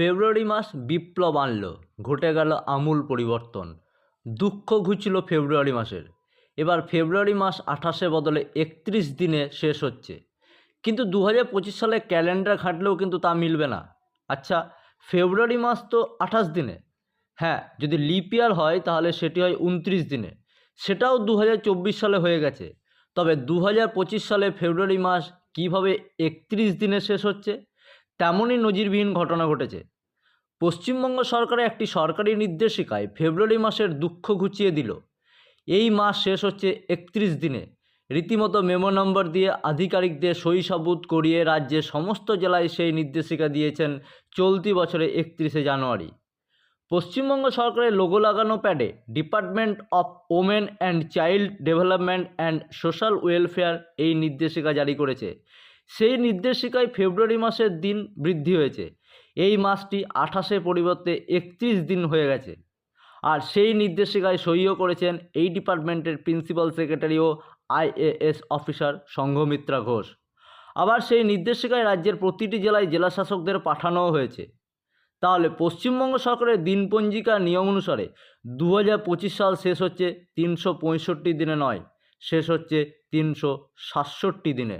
ফেব্রুয়ারি মাস বিপ্লব আনল, ঘটে গেল আমূল পরিবর্তন। দুঃখ ঘুচল ফেব্রুয়ারি মাসের। এবার ফেব্রুয়ারি মাস আঠাশে বদলে একত্রিশ দিনে শেষ হচ্ছে। কিন্তু দু হাজার পঁচিশ সালে ক্যালেন্ডার ঘাটলেও কিন্তু তা মিলবে না। আচ্ছা ফেব্রুয়ারি মাস তো আঠাশ দিনে। হ্যাঁ যদি লিপ ইয়ার হয় তাহলে সেটি হয় উনত্রিশ দিনে। সেটাও দু হাজার চব্বিশ সালে হয়ে গেছে। তবে দু হাজার পঁচিশ সালে ফেব্রুয়ারি মাস কীভাবে একত্রিশ দিনে শেষ হচ্ছে? তেমনই নজিরবিহীন ঘটনা ঘটেছে। পশ্চিমবঙ্গ সরকারের একটি সরকারি নির্দেশিকায় ফেব্রুয়ারি মাসের দুঃখ ঘুচিয়ে দিল। এই মাস শেষ হচ্ছে একত্রিশ দিনে। রীতিমতো মেমো নম্বর দিয়ে আধিকারিকদের সই সাবুত করিয়ে রাজ্যের সমস্ত জেলায় সেই নির্দেশিকা দিয়েছেন চলতি বছরে একত্রিশে জানুয়ারি। পশ্চিমবঙ্গ সরকারের লোগো লাগানো প্যাডে department of women and child development and social welfare এই নির্দেশিকা জারি করেছে। সেই নির্দেশিকায় ফেব্রুয়ারি মাসের দিন বৃদ্ধি হয়েছে। এই মাসটি আঠাশে পরিবর্তে একত্রিশ দিন হয়ে গেছে। আর সেই নির্দেশিকায় সইও করেছেন এই ডিপার্টমেন্টের প্রিন্সিপাল সেক্রেটারি ও আইএএস অফিসার সংঘমিত্রা ঘোষ। আবার সেই নির্দেশিকায় রাজ্যের প্রতিটি জেলায় জেলা শাসকদের পাঠানোও হয়েছে। তাহলে পশ্চিমবঙ্গ সরকারের দিনপঞ্জিকার নিয়ম অনুসারে দু হাজার পঁচিশ সাল শেষ হচ্ছে তিনশো পঁয়ষট্টি দিনে নয়, শেষ হচ্ছে তিনশো সাতষট্টি দিনে।